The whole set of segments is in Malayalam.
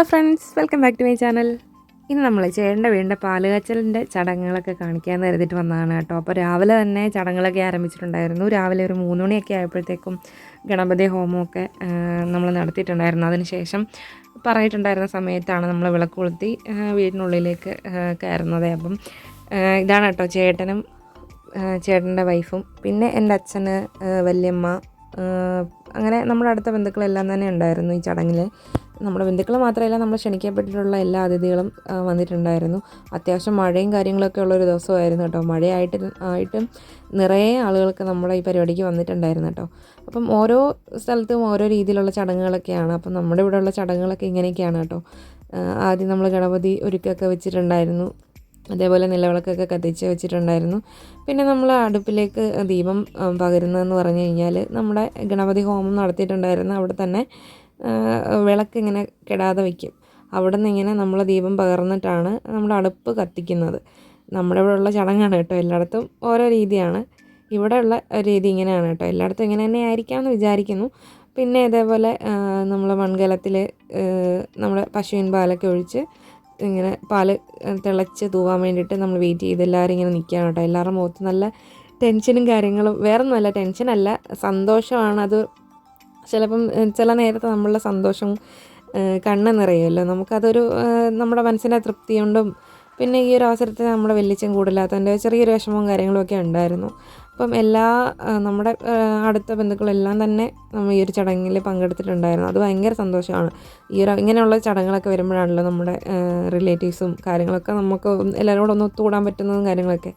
Hello friends welcome back to my channel. ഇന്ന് നമ്മൾ ചേട്ടന്റെ വീടിന്റെ പാലുകാച്ചലിന്റെ ചടങ്ങുകളൊക്കെ കാണിക്കാമെന്ന് കരുതിയിട്ട് വന്നതാണ് കേട്ടോ. അപ്പോൾ രാവിലെ തന്നെ ചടങ്ങുകളൊക്കെ ആരംഭിച്ചിട്ടുണ്ടായിരുന്നു. രാവിലെ ഒരു മൂന്ന് മണിയൊക്കെ ആയപ്പോഴത്തേക്കും ഗണപതി ഹോമമൊക്കെ നമ്മൾ നടത്തിയിട്ടുണ്ടായിരുന്നു. അതിനുശേഷം പറഞ്ഞിട്ടുണ്ടായിരുന്ന സമയത്താണ് നമ്മൾ വിളക്ക് കൊളുത്തി വീടിനുള്ളിലേക്ക് കയറുന്നത്. അപ്പം ഇതാണ് കേട്ടോ ചേട്ടനും ചേട്ടന്റെ വൈഫും. പിന്നെ എന്റെ അച്ഛന് വല്യമ്മ അങ്ങനെ നമ്മുടെ അടുത്ത ബന്ധുക്കളെല്ലാം തന്നെ ഉണ്ടായിരുന്നു ഈ ചടങ്ങിൽ നമ്മുടെ ബന്ധുക്കൾ മാത്രമല്ല നമ്മൾ ക്ഷണിക്കപ്പെട്ടിട്ടുള്ള എല്ലാ അതിഥികളും വന്നിട്ടുണ്ടായിരുന്നു. അത്യാവശ്യം മഴയും കാര്യങ്ങളൊക്കെ ഉള്ളൊരു ദിവസമായിരുന്നു കേട്ടോ. മഴയായിട്ട് ആയിട്ടും നിറയെ ആളുകൾക്ക് നമ്മുടെ ഈ പരിപാടിക്ക് വന്നിട്ടുണ്ടായിരുന്നു കേട്ടോ. അപ്പം ഓരോ സ്ഥലത്തും ഓരോ രീതിയിലുള്ള ചടങ്ങുകളൊക്കെയാണ്. അപ്പം നമ്മുടെ ഇവിടെയുള്ള ചടങ്ങുകളൊക്കെ ഇങ്ങനെയൊക്കെയാണ് കേട്ടോ. ആദ്യം നമ്മൾ ഗണപതി ഒരുക്കൊക്കെ വെച്ചിട്ടുണ്ടായിരുന്നു. അതേപോലെ നിലവിളക്കൊക്കെ കത്തിച്ച് വെച്ചിട്ടുണ്ടായിരുന്നു. പിന്നെ നമ്മൾ അടുപ്പിലേക്ക് ദീപം പകരുന്നതെന്ന് പറഞ്ഞു കഴിഞ്ഞാൽ നമ്മുടെ ഗണപതി ഹോമം നടത്തിയിട്ടുണ്ടായിരുന്നു. അവിടെ തന്നെ വിളക്ക് ഇങ്ങനെ കെടാതെ വയ്ക്കും. അവിടെ നിന്ന് ഇങ്ങനെ നമ്മൾ ദീപം പകർന്നിട്ടാണ് നമ്മുടെ അടുപ്പ് കത്തിക്കുന്നത്. നമ്മുടെ ഇവിടെ ഉള്ള ചടങ്ങാണ് കേട്ടോ എല്ലായിടത്തും ഓരോ രീതിയാണ്. ഇവിടെയുള്ള രീതി ഇങ്ങനെയാണ് കേട്ടോ. എല്ലായിടത്തും ഇങ്ങനെ തന്നെ ആയിരിക്കാമെന്ന് വിചാരിക്കുന്നു. പിന്നെ ഇതേപോലെ നമ്മൾ മൺകലത്തിൽ നമ്മുടെ പശുവിൻ പാലൊക്കെ ഒഴിച്ച് ഇങ്ങനെ പാൽ തിളച്ച് തൂവാൻ വേണ്ടിയിട്ട് നമ്മൾ വെയിറ്റ് ചെയ്ത് എല്ലാവരും ഇങ്ങനെ നിൽക്കുകയാണ് കേട്ടോ. എല്ലാവരുടെ മുഖത്ത് നല്ല ടെൻഷനും കാര്യങ്ങളും വേറൊന്നുമല്ല ടെൻഷനല്ല. സന്തോഷമാണ്. അത് ചിലപ്പം ചില നേരത്തെ നമ്മളുടെ സന്തോഷം കണ്ണ് നിറയുമല്ലോ. നമുക്കതൊരു നമ്മുടെ മനസ്സിന്റെ തൃപ്തി കൊണ്ടും പിന്നെ ഈ ഒരു അവസരത്തിൽ നമ്മുടെ വെല്ലിച്ചം കൂടില്ലാത്തതിന്റെ ചെറിയൊരു വിഷമവും കാര്യങ്ങളും ഒക്കെ ഉണ്ടായിരുന്നു. അപ്പം എല്ലാ നമ്മുടെ അടുത്ത ബന്ധുക്കളെല്ലാം തന്നെ നമ്മൾ ഈ ഒരു ചടങ്ങിൽ പങ്കെടുത്തിട്ടുണ്ടായിരുന്നു. അത് ഭയങ്കര സന്തോഷമാണ്. ഈ ഒരു ഇങ്ങനെയുള്ള ചടങ്ങുകളൊക്കെ വരുമ്പോഴാണല്ലോ നമ്മുടെ റിലേറ്റീവ്സും കാര്യങ്ങളൊക്കെ നമുക്ക് എല്ലാവരും കൂടെ ഒന്ന് ഒത്തുകൂടാൻ പറ്റുന്നതും കാര്യങ്ങളൊക്കെ.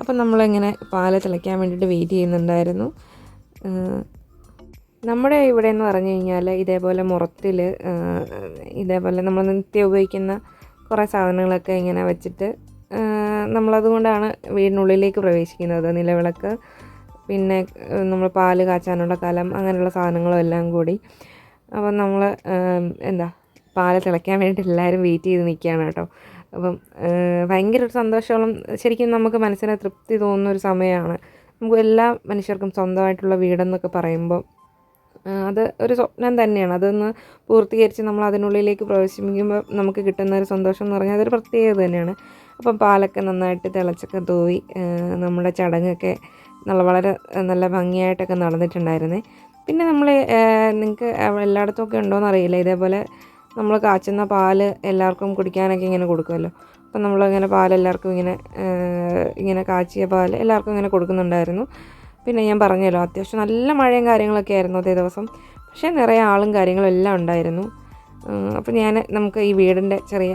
അപ്പം നമ്മളിങ്ങനെ പാൽ തിളയ്ക്കാൻ വേണ്ടിയിട്ട് വെയിറ്റ് ചെയ്യുന്നുണ്ടായിരുന്നു. നമ്മുടെ ഇവിടെ എന്ന് പറഞ്ഞു കഴിഞ്ഞാൽ ഇതേപോലെ മുറത്തിൽ ഇതേപോലെ നമ്മൾ നിത്യം ഉപയോഗിക്കുന്ന കുറേ സാധനങ്ങളൊക്കെ ഇങ്ങനെ വെച്ചിട്ട് നമ്മളതുകൊണ്ടാണ് വീടിനുള്ളിലേക്ക് പ്രവേശിക്കുന്നത്. നിലവിളക്ക് പിന്നെ നമ്മൾ പാൽ കാച്ചാനുള്ള കലം അങ്ങനെയുള്ള സാധനങ്ങളും എല്ലാം കൂടി. അപ്പം നമ്മൾ എന്താ പാൽ തിളയ്ക്കാൻ വേണ്ടിയിട്ട് എല്ലാവരും വെയിറ്റ് ചെയ്ത് നിൽക്കുകയാണ് കേട്ടോ. അപ്പം ഭയങ്കര ഒരു സന്തോഷമുള്ള ശരിക്കും നമുക്ക് മനസ്സിന് തൃപ്തി തോന്നുന്ന ഒരു സമയമാണ് നമുക്ക് എല്ലാ മനുഷ്യർക്കും സ്വന്തമായിട്ടുള്ള വീടെന്നൊക്കെ പറയുമ്പോൾ അത് ഒരു സ്വപ്നം തന്നെയാണ്. അതൊന്ന് പൂർത്തീകരിച്ച് നമ്മൾ അതിനുള്ളിലേക്ക് പ്രവേശിപ്പിക്കുമ്പോൾ നമുക്ക് കിട്ടുന്ന ഒരു സന്തോഷം എന്ന് പറഞ്ഞാൽ അതൊരു പ്രത്യേകത തന്നെയാണ്. അപ്പം പാലൊക്കെ നന്നായിട്ട് തിളച്ചൊക്കെ തൂവി നമ്മുടെ ചടങ്ങൊക്കെ നല്ല വളരെ നല്ല ഭംഗിയായിട്ടൊക്കെ നടന്നിട്ടുണ്ടായിരുന്നേ. പിന്നെ നമ്മൾ നിങ്ങൾക്ക് എല്ലായിടത്തും ഒക്കെ ഉണ്ടോയെന്ന് അറിയില്ല. ഇതേപോലെ നമ്മൾ കാച്ചുന്ന പാൽ എല്ലാവർക്കും കുടിക്കാനൊക്കെ ഇങ്ങനെ കൊടുക്കുമല്ലോ. അപ്പം നമ്മളിങ്ങനെ പാൽ എല്ലാവർക്കും ഇങ്ങനെ ഇങ്ങനെ കാച്ചിയ പാൽ എല്ലാവർക്കും ഇങ്ങനെ കൊടുക്കുന്നുണ്ടായിരുന്നു. പിന്നെ ഞാൻ പറഞ്ഞല്ലോ അത്യാവശ്യം നല്ല മഴയും കാര്യങ്ങളൊക്കെ ആയിരുന്നു അതേ ദിവസം. പക്ഷേ നിറയെ ആളും കാര്യങ്ങളും എല്ലാം ഉണ്ടായിരുന്നു. അപ്പോൾ ഞാൻ നമുക്ക് ഈ വീടിന്റെ ചെറിയ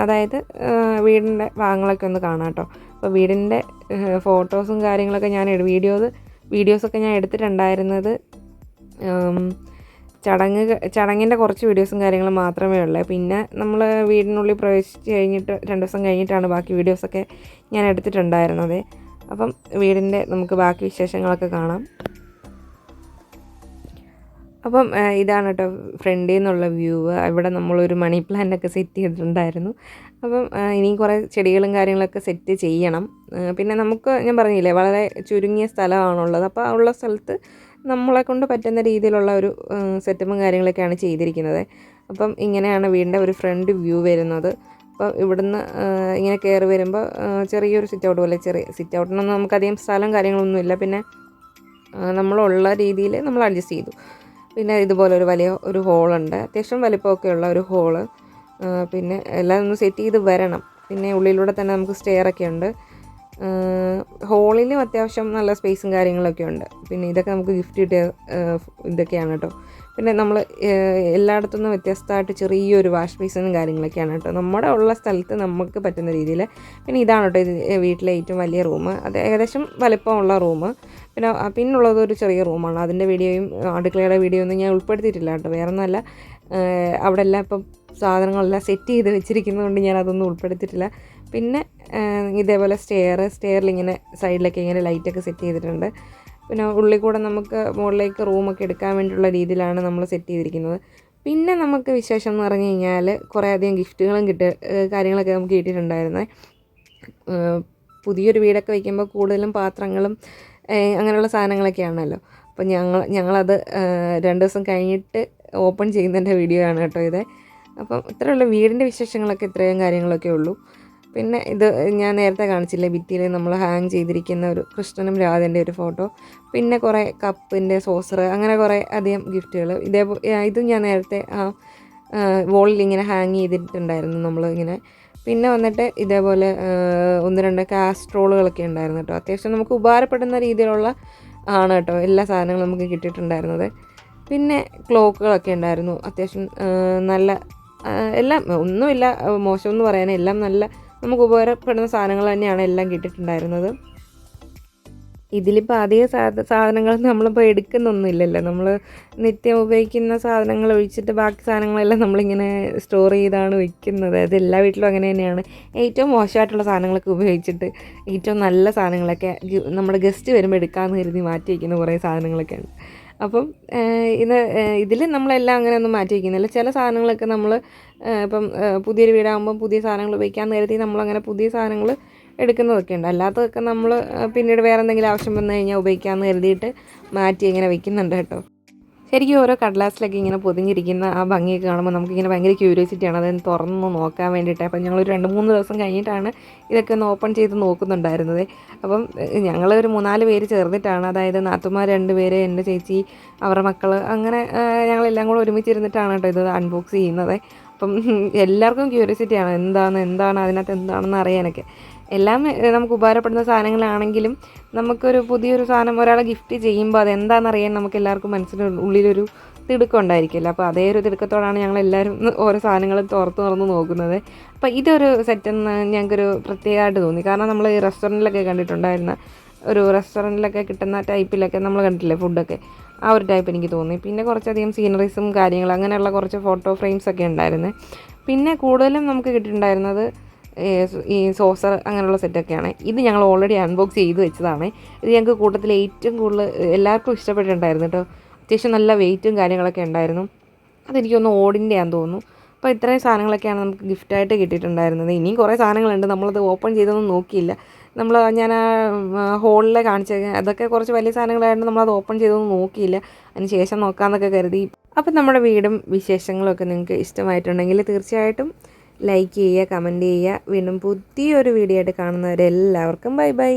അതായത് വീടിന്റെ ഭാഗങ്ങളൊക്കെ ഒന്ന് കാണാം കേട്ടോ. അപ്പോൾ വീടിന്റെ ഫോട്ടോസും കാര്യങ്ങളൊക്കെ ഞാൻ വീഡിയോസ് വീഡിയോസൊക്കെ ഞാൻ എടുത്തിട്ടുണ്ടായിരുന്നത് ചടങ്ങ് ചടങ്ങിന്റെ കുറച്ച് വീഡിയോസും കാര്യങ്ങളും മാത്രമേ ഉള്ളൂ. പിന്നെ നമ്മൾ വീടിനുള്ളിൽ പ്രവേശിച്ച് കഴിഞ്ഞിട്ട് രണ്ട് ദിവസം കഴിഞ്ഞിട്ടാണ് ബാക്കി വീഡിയോസൊക്കെ ഞാൻ എടുത്തിട്ടുണ്ടായിരുന്നത്. അപ്പം വീടിന്റെ നമുക്ക് ബാക്കി വിശേഷങ്ങളൊക്കെ കാണാം. അപ്പം ഇതാണ് കേട്ടോ ഫ്രണ്ടിൽ നിന്നുള്ള വ്യൂ. ഇവിടെ നമ്മളൊരു മണി പ്ലാന്റൊക്കെ സെറ്റ് ചെയ്തിട്ടുണ്ടായിരുന്നു. അപ്പം ഇനി ഇനിയും കുറേ ചെടികളും കാര്യങ്ങളൊക്കെ സെറ്റ് ചെയ്യണം. പിന്നെ നമുക്ക് ഞാൻ പറഞ്ഞില്ലേ വളരെ ചുരുങ്ങിയ സ്ഥലമാണുള്ളത്. അപ്പോൾ ഉള്ള സ്ഥലത്ത് നമ്മളെ കൊണ്ട് പറ്റുന്ന രീതിയിലുള്ള ഒരു സെറ്റപ്പും കാര്യങ്ങളൊക്കെയാണ് ചെയ്തിരിക്കുന്നത്. അപ്പം ഇങ്ങനെയാണ് വീടിന്റെ ഒരു ഫ്രണ്ട് വ്യൂ വരുന്നത്. അപ്പോൾ ഇവിടുന്ന് ഇങ്ങനെ കയറി വരുമ്പോൾ ചെറിയൊരു സിറ്റ് ഔട്ട് പോലെ ചെറിയ സിറ്റ് ഔട്ടിനൊന്നും നമുക്കധികം സ്ഥലം കാര്യങ്ങളൊന്നുമില്ല പിന്നെ നമ്മളുള്ള രീതിയിൽ നമ്മൾ അഡ്ജസ്റ്റ് ചെയ്തു. പിന്നെ ഇതുപോലെ ഒരു വലിയ ഒരു ഹോളുണ്ട് അത്യാവശ്യം വലിപ്പമൊക്കെ ഉള്ള ഒരു ഹോൾ പിന്നെ എല്ലാം ഒന്ന് സെറ്റ് ചെയ്ത് വരണം. പിന്നെ ഉള്ളിലൂടെ തന്നെ നമുക്ക് സ്റ്റെയർ ഒക്കെ ഉണ്ട്. ഹോളിലും അത്യാവശ്യം നല്ല സ്പേസും കാര്യങ്ങളൊക്കെ ഉണ്ട്. പിന്നെ ഇതൊക്കെ നമുക്ക് ഗിഫ്റ്റ് കിട്ടിയ ഇതൊക്കെയാണ് കേട്ടോ പിന്നെ നമ്മൾ എല്ലായിടത്തു നിന്നും വ്യത്യസ്തമായിട്ട് ചെറിയൊരു വാഷ് ബേസിനും കാര്യങ്ങളൊക്കെയാണ് കേട്ടോ. നമ്മുടെ ഉള്ള സ്ഥലത്ത് നമുക്ക് പറ്റുന്ന രീതിയിൽ പിന്നെ ഇതാണ് കേട്ടോ ഇത് വീട്ടിലെ ഏറ്റവും വലിയ റൂം. അത് ഏകദേശം വലിപ്പമുള്ള റൂം. പിന്നെ പിന്നുള്ളത് ഒരു ചെറിയ റൂമാണ്. അതിന്റെ വീഡിയോയും അടുക്കളയുടെ വീഡിയോ ഒന്നും ഞാൻ ഉൾപ്പെടുത്തിയിട്ടില്ല കേട്ടോ. വേറെ ഒന്നല്ല അവിടെ എല്ലാം ഇപ്പം സാധനങ്ങളെല്ലാം സെറ്റ് ചെയ്ത് വെച്ചിരിക്കുന്നതുകൊണ്ട് ഞാൻ അതൊന്നും ഉൾപ്പെടുത്തിയിട്ടില്ല. പിന്നെ ഇതേപോലെ സ്റ്റെയർ സ്റ്റെയറിൽ ഇങ്ങനെ സൈഡിലൊക്കെ ഇങ്ങനെ ലൈറ്റൊക്കെ സെറ്റ് ചെയ്തിട്ടുണ്ട്. പിന്നെ ഉള്ളിൽ കൂടെ നമുക്ക് മുകളിലേക്ക് റൂമൊക്കെ എടുക്കാൻ വേണ്ടിയുള്ള രീതിയിലാണ് നമ്മൾ സെറ്റ് ചെയ്തിരിക്കുന്നത്. പിന്നെ നമുക്ക് വിശേഷം എന്ന് പറഞ്ഞു കഴിഞ്ഞാൽ കുറേ അധികം ഗിഫ്റ്റുകളും കിട്ടുക കാര്യങ്ങളൊക്കെ നമുക്ക് കിട്ടിയിട്ടുണ്ടായിരുന്നേ. ഏഹ് പുതിയൊരു വീടൊക്കെ വയ്ക്കുമ്പോൾ കൂടുതലും പാത്രങ്ങളും അങ്ങനെയുള്ള സാധനങ്ങളൊക്കെയാണല്ലോ. അപ്പോൾ ഞങ്ങൾ ഞങ്ങളത് രണ്ട് ദിവസം കഴിഞ്ഞിട്ട് ഓപ്പൺ ചെയ്യുന്നതിന്റെ വീഡിയോ ആണ് കേട്ടോ ഇത്. അപ്പം ഇത്രയുള്ള വീടിന്റെ വിശേഷങ്ങളൊക്കെ ഇത്രയും കാര്യങ്ങളൊക്കെ ഉള്ളൂ. പിന്നെ ഇത് ഞാൻ നേരത്തെ കാണിച്ചില്ലേ ഭിത്തിയിൽ നമ്മൾ ഹാങ് ചെയ്തിരിക്കുന്ന ഒരു കൃഷ്ണനും രാധന്റെ ഒരു ഫോട്ടോ പിന്നെ കുറേ കപ്പിന്റെ സോസർ അങ്ങനെ കുറേ അധികം ഗിഫ്റ്റുകൾ ഇതേ ഇതും ഞാൻ നേരത്തെ ആ വോളിൽ ഇങ്ങനെ ഹാങ് ചെയ്തിട്ടുണ്ടായിരുന്നു നമ്മൾ ഇങ്ങനെ. പിന്നെ വന്നിട്ട് ഇതേപോലെ ഒന്ന് രണ്ട് കാസ്ട്രോളുകളൊക്കെ ഉണ്ടായിരുന്നു കേട്ടോ. അത്യാവശ്യം നമുക്ക് ഉപകാരപ്പെടുന്ന രീതിയിലുള്ള ആണ് കേട്ടോ എല്ലാ സാധനങ്ങളും നമുക്ക് കിട്ടിയിട്ടുണ്ടായിരുന്നത്. പിന്നെ ക്ലോക്കുകളൊക്കെ ഉണ്ടായിരുന്നു. അത്യാവശ്യം നല്ല എല്ലാം ഒന്നുമില്ല മോശമെന്ന് പറയാൻ എല്ലാം നല്ല നമുക്ക് ഉപകാരപ്പെടുന്ന സാധനങ്ങൾ തന്നെയാണ് എല്ലാം കിട്ടിയിട്ടുണ്ടായിരുന്നത്. ഇതിലിപ്പോൾ അധിക സാധ സാധനങ്ങൾ നമ്മളിപ്പോൾ എടുക്കുന്നൊന്നുമില്ലല്ലോ. നമ്മൾ നിത്യം ഉപയോഗിക്കുന്ന സാധനങ്ങൾ ഒഴിച്ചിട്ട് ബാക്കി സാധനങ്ങളെല്ലാം നമ്മളിങ്ങനെ സ്റ്റോർ ചെയ്താണ് വയ്ക്കുന്നത് അത് എല്ലാ വീട്ടിലും അങ്ങനെ തന്നെയാണ്. ഏറ്റവും മോശമായിട്ടുള്ള സാധനങ്ങളൊക്കെ ഉപയോഗിച്ചിട്ട് ഏറ്റവും നല്ല സാധനങ്ങളൊക്കെ നമ്മുടെ ഗസ്റ്റ് വരുമ്പോൾ എടുക്കാമെന്ന് കരുതി മാറ്റി വയ്ക്കുന്ന കുറേ സാധനങ്ങളൊക്കെ ഉണ്ട് അപ്പം ഇത് ഇതിൽ നമ്മളെല്ലാം അങ്ങനെ ഒന്നും മാറ്റി വയ്ക്കുന്നില്ല ചില സാധനങ്ങളൊക്കെ നമ്മൾ ഇപ്പം പുതിയൊരു വീടാകുമ്പം പുതിയ സാധനങ്ങൾ ഉപയോഗിക്കാൻ നേരത്തെ നമ്മളങ്ങനെ പുതിയ സാധനങ്ങൾ എടുക്കുന്നതൊക്കെ ഉണ്ട്. അല്ലാത്തതൊക്കെ നമ്മൾ പിന്നീട് വേറെ എന്തെങ്കിലും ആവശ്യം വന്നു കഴിഞ്ഞാൽ ഉപയോഗിക്കാമെന്ന് കരുതിയിട്ട് മാറ്റി ഇങ്ങനെ വയ്ക്കുന്നുണ്ട് കേട്ടോ. ശരിക്കും ഓരോ കടലാസിലൊക്കെ ഇങ്ങനെ പൊതിഞ്ഞിരിക്കുന്ന ആ ഭംഗിയൊക്കെ കാണുമ്പോൾ നമുക്കിങ്ങനെ ഭയങ്കര ക്യൂരിയോസിറ്റിയാണ് അതൊന്ന് തുറന്ന് നോക്കാൻ വേണ്ടിയിട്ട്. അപ്പം ഞങ്ങളൊരു രണ്ട് മൂന്ന് ദിവസം കഴിഞ്ഞിട്ടാണ് ഇതൊക്കെ ഒന്ന് ഓപ്പൺ ചെയ്ത് നോക്കുന്നുണ്ടായിരുന്നത്. അപ്പം ഞങ്ങൾ ഒരു മൂന്നാൽ പേര് ചേർന്നിട്ടാണ്. അതായത് നാത്തുമാർ രണ്ട് പേര് എന്റെ ചേച്ചി അവരുടെ മക്കൾ അങ്ങനെ ഞങ്ങളെല്ലാം കൂടെ ഒരുമിച്ചിരുന്നിട്ടാണ് കേട്ടോ ഇത് അൺബോക്സ് ചെയ്യുന്നത്. അപ്പം എല്ലാവർക്കും ക്യൂരിയോസിറ്റിയാണ് എന്താണ് എന്താണ് അതിനകത്ത് എന്താണെന്ന് അറിയാനൊക്കെ. എല്ലാം നമുക്ക് ഉപകാരപ്പെടുന്ന സാധനങ്ങളാണെങ്കിലും നമുക്കൊരു പുതിയൊരു സാധനം ഒരാളെ ഗിഫ്റ്റ് ചെയ്യുമ്പോൾ അതെന്താണെന്നറിയാൻ നമുക്ക് എല്ലാവർക്കും മനസ്സിന് ഉള്ളിലൊരു തിടുക്കം ഉണ്ടായിരിക്കില്ല അപ്പോൾ അതേ ഒരു തിടുക്കത്തോടാണ് ഞങ്ങൾ എല്ലാവരും ഓരോ സാധനങ്ങളും തുറത്ത് തുറന്ന് നോക്കുന്നത്. അപ്പോൾ ഇതൊരു സെറ്റെന്ന് ഞങ്ങൾക്കൊരു പ്രത്യേകമായിട്ട് തോന്നി. കാരണം നമ്മൾ ഈ റെസ്റ്റോറന്റിലൊക്കെ കണ്ടിട്ടുണ്ടായിരുന്ന ഒരു റെസ്റ്റോറന്റിലൊക്കെ കിട്ടുന്ന ടൈപ്പിലൊക്കെ നമ്മൾ കണ്ടിട്ടില്ലേ ഫുഡൊക്കെ ആ ഒരു ടൈപ്പ് എനിക്ക് തോന്നി. പിന്നെ കുറച്ചധികം സീനറീസും കാര്യങ്ങളും അങ്ങനെയുള്ള കുറച്ച് ഫോട്ടോ ഫ്രെയിംസ് ഒക്കെ ഉണ്ടായിരുന്നു. പിന്നെ കൂടുതലും നമുക്ക് കിട്ടിയിട്ടുണ്ടായിരുന്നത് ഈ സോസർ അങ്ങനെയുള്ള സെറ്റൊക്കെയാണ്. ഇത് ഞങ്ങൾ ഓൾറെഡി അൺബോക്സ് ചെയ്ത് വെച്ചതാണ്. ഇത് ഞങ്ങൾക്ക് കൂട്ടത്തിൽ ഏറ്റവും കൂടുതൽ എല്ലാവർക്കും ഇഷ്ടപ്പെട്ടിട്ടുണ്ടായിരുന്നു കേട്ടോ അത്യാവശ്യം നല്ല വെയിറ്റും കാര്യങ്ങളൊക്കെ ഉണ്ടായിരുന്നു. അതെനിക്കൊന്ന് ഓടിന്റെയാന്ന് തോന്നുന്നു. അപ്പോൾ ഇത്രയും സാധനങ്ങളൊക്കെയാണ് നമുക്ക് ഗിഫ്റ്റായിട്ട് കിട്ടിയിട്ടുണ്ടായിരുന്നത്. ഇനിയും കുറേ സാധനങ്ങളുണ്ട്. നമ്മളത് ഓപ്പൺ ചെയ്തൊന്നും നോക്കിയില്ല. നമ്മൾ ഞാൻ ആ ഹോളിൽ കാണിച്ച. അതൊക്കെ കുറച്ച് വലിയ സാധനങ്ങളായിരുന്നു നമ്മളത് ഓപ്പൺ ചെയ്തൊന്നും നോക്കിയില്ല. അതിന് ശേഷം നോക്കാമെന്നൊക്കെ കരുതി. അപ്പം നമ്മുടെ വീടും വിശേഷങ്ങളൊക്കെ നിങ്ങൾക്ക് ഇഷ്ടമായിട്ടുണ്ടെങ്കിൽ തീർച്ചയായിട്ടും ലൈക്ക് ചെയ്യുക കമന്റ് ചെയ്യുക. വീണ്ടും പുതിയൊരു വീഡിയോ ആയിട്ട് കാണുന്നവരെല്ലാവർക്കും ബൈ ബൈ